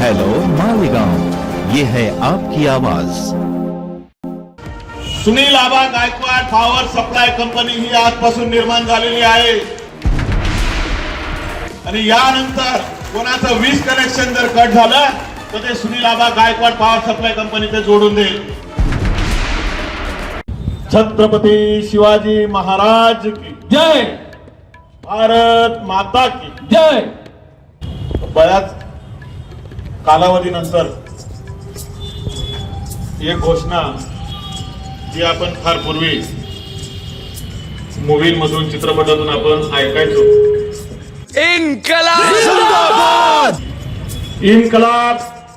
Hello Malegaon ये है आपकी आवाज. Sunil Aba Gaikwad power supply company ही आजपासून निर्माण झालेली आहे. आणि यानंतर कोणाचं वीज कनेक्शन जर कट झालं तर ते Sunil Aba Gaikwad power supply company ते जोडून देईल. छत्रपती शिवाजी महाराज की. जय. भारत माता की. जय. बऱ्याच कालावधीनंतर एक घोषणा जी आपण फार पूर्वी मूवी मधून चित्रपटातून आपण ऐकायचो. इन्कलाब!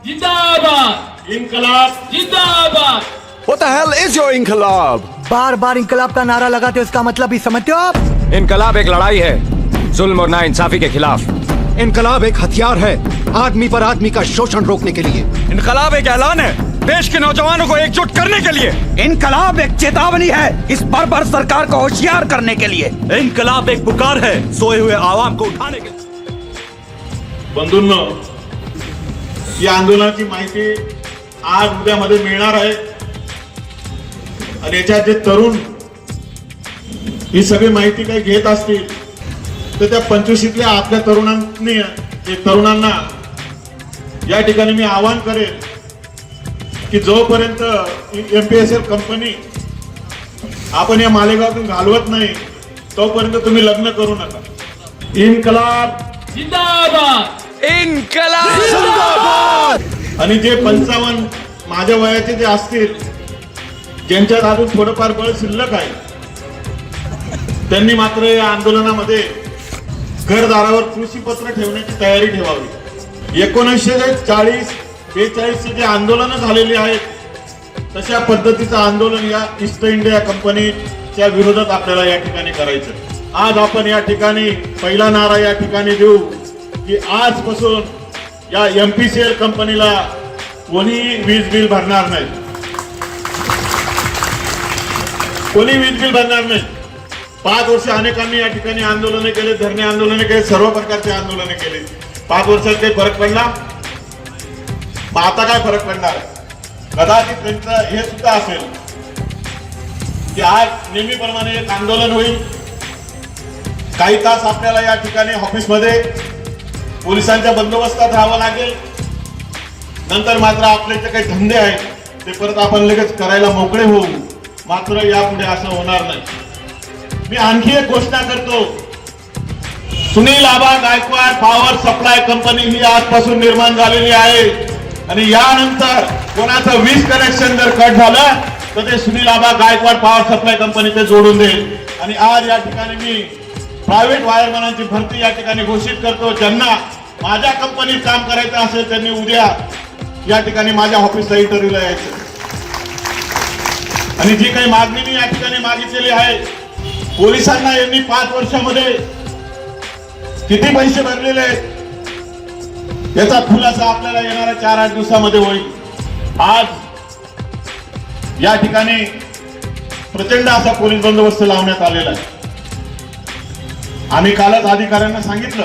जिंदाबाद! इन्कलाब! जिंदाबाद! What the hell is your इनकलाब? बार बार इंकलाब का नारा लगाते हो इसका मतलब भी समझते हो आप? इनकलाब एक लड़ाई है जुल्म और नाइंसाफी के खिलाफ। इनकलाब एक हथियार है आदमी पर आदमी का शोषण रोकने के लिए। इनकलाब एक ऐलान है देश के नौजवानों को एकजुट करने के लिए। इनकलाब एक चेतावनी है इस बर्बर सरकार को होशियार करने के लिए। इनकलाब एक पुकार है सोए हुए आवाम को उठाने के लिए। बंधूंनो या आंदोलनाची माहिती आज उद्यामध्ये मिळणार आहे. आणि याच्यात जे तरुण ही सगळी माहिती काही घेत असतील तर त्या पंचवीशीतल्या आपल्या तरुणांनी जे तरुणांना या ठिकाणी मी आवाहन करेन की जोपर्यंत M P S L company आपण या मालेगावातून घालवत नाही तोपर्यंत तुम्ही लग्न करू नका. इन्कलाब. जिंदाबाद. आणि जे पंचावन्न माझ्या वयाचे जे असतील ज्यांच्यात अजून थोडंफार बळ शिल्लक आहे त्यांनी मात्र या आंदोलनामध्ये घरदारावर कृषीपत्र ठेवण्याची तयारी ठेवावी. एकोणीसशे चाळीस बेचाळीस जे आंदोलनं झालेली आहेत तशा पद्धतीचं आंदोलन या ईस्ट इंडिया कंपनीच्या विरोधात आपल्याला या ठिकाणी करायचं आज आपण या ठिकाणी पहिला नारा या ठिकाणी देऊ की आजपासून या एम पी सी एल कंपनीला कोणी वीज बिल भरणार नाही. कोणी वीज बिल भरणार नाही. पाच वर्ष अनेकांनी या ठिकाणी आंदोलने केले धरणे आंदोलने केले सर्व प्रकारचे आंदोलने केले. पाच वर्षात काही फरक पडला? मग आता काय फरक पडणार? कदाचित त्यांचं हे सुद्धा असेल की आज नेहमीप्रमाणे एक आंदोलन होईल. काही तास आपल्याला या ठिकाणी ऑफिसमध्ये पोलिसांच्या बंदोबस्तात राहावं लागेल. नंतर मात्र आपले जे काही धंदे आहेत ते परत आपण लगेच करायला मोकळे होऊ. मात्र यापुढे असं होणार नाही. मी आणखी एक घोषणा करतो. Sunil Aba Gaikwad power supply company ही आजपासून निर्माण झालेली आहे. आणि यानंतर कोणाचं वीज कनेक्शन जर कट झालं तर ते Sunil Aba Gaikwad power supply company ते जोडून देईल. आणि आज या ठिकाणी मी प्रायव्हेट वायरमॅनांची भरती या ठिकाणी घोषित करतो. ज्यांना माझ्या कंपनीत काम करायचं असेल त्यांनी उद्या या ठिकाणी माझ्या ऑफिसला इंटरव्ह्यूला यायचं. आणि जी काही मागणी मी या ठिकाणी मागितलेली आहे पोलिसांना यांनी पाच वर्षामध्ये किती पैसे भरलेले आहेत? याचा खुलासा आपल्याला येणाऱ्या चार आठ दिवसामध्ये होईल. आज या ठिकाणी प्रचंड असा पोलीस बंदोबस्त लावण्यात आलेला आहे. आम्ही कालच अधिकाऱ्यांना सांगितलं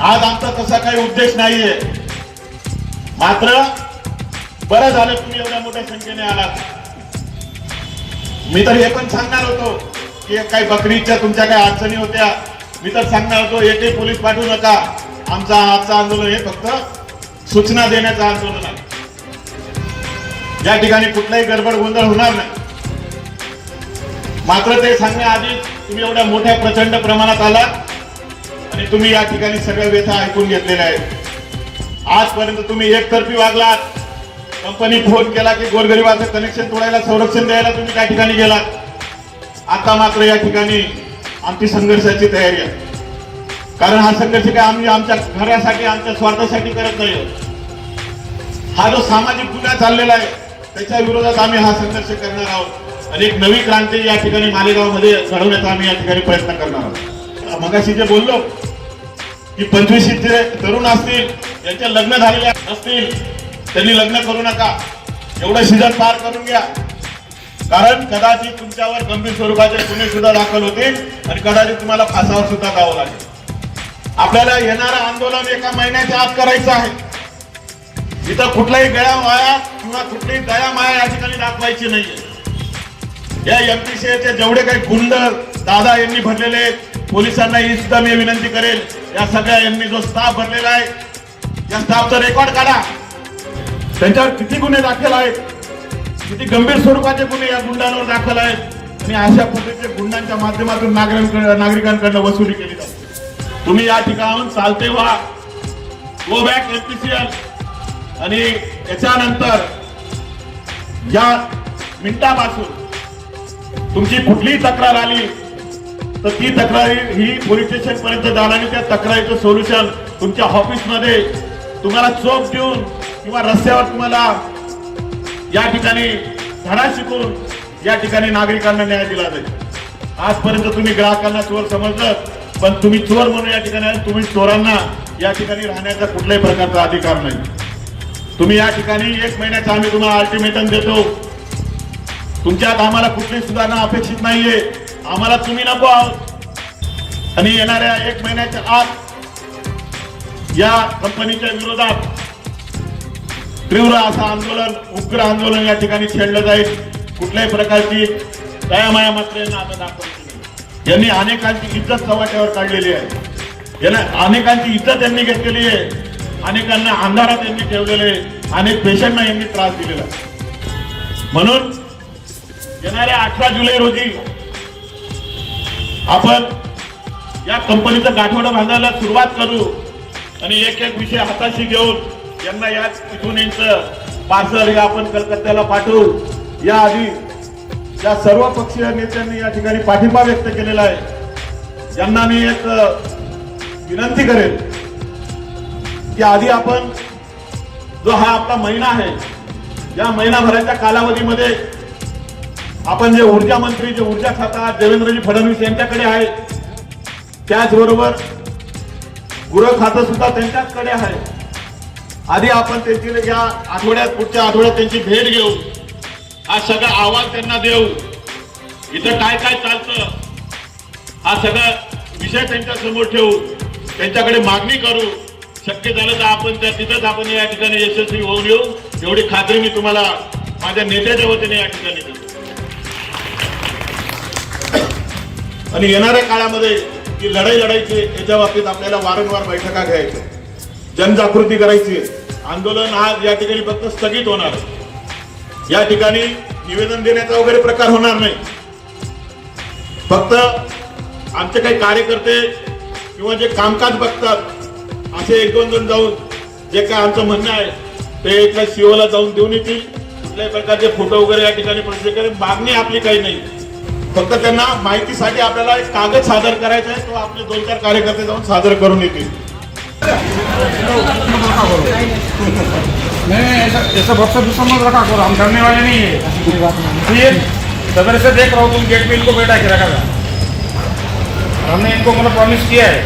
आज आमचा तसा काही उद्देश नाहीये. मात्र बरं झालं तुम्ही एवढ्या मोठ्या संख्येने आलात. मी तर हे पण सांगणार होतो की काही बकरीच्या तुमच्या काही अडचणी होत्या. मी तर सांगणार होतो एकही पोलीस पाठवू नका. आमचा आजचं आंदोलन हे फक्त सूचना देण्याचं आंदोलन आहे. या ठिकाणी कुठलाही गडबड गोंधळ होणार नाही. मात्र ते सांगण्याआधी तुम्ही एवढ्या मोठ्या प्रचंड प्रमाणात आलात आणि तुम्ही या ठिकाणी सगळ्या व्यथा ऐकून घेतलेल्या आहेत. आजपर्यंत तुम्ही एकतर्फी वागलात. कंपनी फोन केला की गोरगरिबाचं कनेक्शन तोडायला संरक्षण द्यायला तुम्ही त्या ठिकाणी गेलात. आता मात्र या ठिकाणी आमची संघर्षाची तयारी आहे. कारण हा संघर्ष काय आम्ही आमच्या घरासाठी आमच्या स्वार्थासाठी करत नाही आहोत. हा जो सामाजिक गुन्हा चाललेला आहे त्याच्या विरोधात आम्ही हा संघर्ष करणार आहोत. आणि एक नवी क्रांती या ठिकाणी मालेगावमध्ये घडवण्याचा आम्ही या ठिकाणी प्रयत्न करणार आहोत. मगाशी जे बोललो की पंचवीस जे तरुण असतील त्यांचे लग्न झालेले असतील त्यांनी लग्न करू नका. एवढं सीझन पार करून घ्या. कारण कदाचित तुमच्यावर गंभीर स्वरूपाचे गुन्हे सुद्धा दाखल होतील आणि कदाचित तुम्हाला फासावर सुद्धा जावं लागेल. आपल्याला येणारं आंदोलन एका महिन्याच्या आत करायचं आहे. इथं कुठलाही गळ्या माया किंवा कुठलीही दया माया या ठिकाणी दाखवायची नाहीये. या एमपीसीचे जेवढे काही गुंड दादा यांनी भरलेले आहेत, पोलिसांना ही सुद्धा मी विनंती करेल या सगळ्या यांनी जो स्टाफ भरलेला आहे या स्टाफचा रेकॉर्ड काढा. त्यांच्यावर किती गुन्हे दाखल आहेत? किती गंभीर स्वरूपाचे गुन्हे या गुंडांवर दाखल आहेत. आणि अशा पद्धतीचे गुंडांच्या माध्यमातून नागरिक नागरिकांकडनं वसुली केली जाते. तुम्ही या ठिकाणाहून चालते व्हा. गो बॅक एमपीसीएल आणि याच्यानंतर या मिनिटापासून तुमची कुठलीही तक्रार आली तर ती तक्रारी ही पोलीस स्टेशन पर्यंत आणि त्या तक्रारीचं सोल्युशन तुमच्या ऑफिसमध्ये तुम्हाला चोप देऊन किंवा रस्त्यावर तुम्हाला या ठिकाणी धडा शिकून या ठिकाणी नागरिकांना न्याय दिला जाईल. आजपर्यंत तुम्ही ग्राहकांना चोर समजलं पण तुम्ही चोर म्हणून या ठिकाणी तुम्ही चोरांना या ठिकाणी राहण्याचा कुठल्याही प्रकारचा अधिकार नाही. तुम्ही या ठिकाणी एक महिन्याचा आम्ही तुम्हाला अल्टिमेटम देतो. तुमच्यात आम्हाला कुठली सुधारणा अपेक्षित नाहीये. आम्हाला तुम्ही नको आहोत. आणि येणाऱ्या एक महिन्याच्या आत या कंपनीच्या विरोधात तीव्र असं आंदोलन उग्र आंदोलन या ठिकाणी छेडलं जाईल. कुठल्याही प्रकारची दयामाया मात्र यांना आता दाखवायची यांनी अनेकांची इज्जत चव्हाट्यावर काढलेली आहे. यांना अनेकांची इज्जत यांनी घेतलेली आहे. अनेकांना अंधारात यांनी ठेवलेले अनेक पेशंटना यांनी त्रास दिलेला म्हणून येणाऱ्या अठरा जुलै रोजी आपण या कंपनीचं गाठवडं बांधायला सुरुवात करू आणि एक एक विषय हाताशी घेऊन यांना याच इथून यांचं पार्सल हे आपण कलकत्त्याला पाठवू. या आधी या सर्व पक्षीय नेत्यांनी या ठिकाणी पाठिंबा व्यक्त केलेला आहे. यांना मी एक विनंती करेल की आधी आपण जो हा आपला महिना आहे या महिनाभराच्या कालावधीमध्ये आपण जे ऊर्जा मंत्री जे ऊर्जा खाता देवेंद्रजी फडणवीस यांच्याकडे आहे त्याचबरोबर गृह खातं सुद्धा त्यांच्याचकडे आहे. आधी आपण त्यांची या आठवड्यात पुढच्या आठवड्यात त्यांची भेट घेऊ. हा सगळा आवाज त्यांना देऊ. इथं काय काय चालतं हा सगळा विषय त्यांच्यासमोर ठेवू. त्यांच्याकडे मागणी करू. शक्य झालं तर आपण त्या तिथंच आपण या ठिकाणी यशस्वी होऊन येऊ. एवढी खात्री मी तुम्हाला माझ्या नेत्याच्या वतीने या ठिकाणी देतो आणि येणाऱ्या काळामध्ये ही लढाई लढायची याच्या बाबतीत आपल्याला वारंवार बैठका घ्यायच्या जनजागृती करायची आंदोलन आज या ठिकाणी फक्त स्थगित होणार या ठिकाणी निवेदन देण्याचा वगैरे प्रकार होणार नाही. फक्त आमचे काही कार्यकर्ते किंवा जे कामकाज बघतात असे एक दोन जण जाऊन जे काय आमचं म्हणणं आहे ते एका सीओला जाऊन देऊन येतील. कुठल्याही प्रकारचे फोटो वगैरे या ठिकाणी प्रसिद्ध मागणी आपली काही नाही. फक्त त्यांना माहितीसाठी आपल्याला एक कागद सादर करायचा आहे तो आपले दोन चार कार्यकर्ते जाऊन सादर करून येतील. नहीं ऐसा ऐसा दूसरा मत रखा करो हम करने वाले नहीं है। सवेरे से देख रहा हूँ तुम गेट पे इनको बैठा के रखा था। हमने इनको मतलब प्रॉमिस किया है।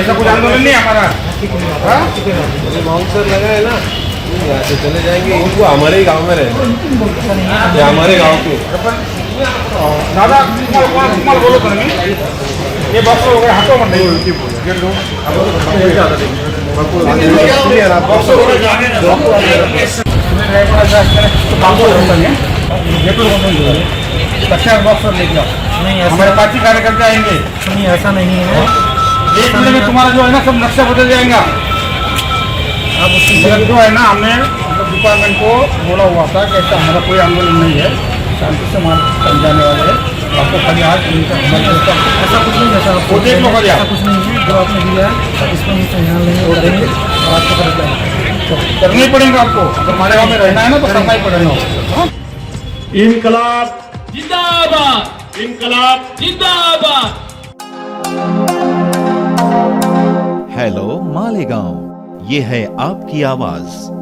ऐसा कुछ आंदोलन नहीं है हमारा। हाँ? बाउंसर लगा है ना। यहाँ से चले जाएँगे इनको हमारे ही गाँव में रहे हमारे गाँव के। दादा तुम्हाला बोलत हे बॉक्स वगैरे हटव म्हणते गेट दो बॉक्स वगैरे तुम्ही ड्रायव्हरला असताना काम करत नाही गेट वर कक्षा बॉक्स लेके जाओ नहीं हमारे पार्टी कार्यकर्ते आएँगे। नहीं ऐसा नहीं है। एक महीने में तुम्हारा जो है ना सब नक्शा बदल जाएगा। अब उसकी जो है ना हमने मतलब डिपार्टमेंट को बोला हुआ था कि ऐसा हमारा कोई आंदोलन नहीं है। शांति से हमारे समझाने वाले हैं। आपको खाली आज ऐसा कुछ नहीं जैसा आपको देख लो खाली ऐसा कुछ नहीं है जो आपने दिया है इसको हम संज्ञान लेंगे और करेंगे और आपको कर देंगे करना ही पड़ेगा आपको। अगर हमारे गाँव में रहना है ना तो करना ही पड़ेगा। इन्कलाब। जिंदाबाद। इन्कलाब। जिंदाबाद। हेलो मालेगांव। ये है आपकी आवाज़।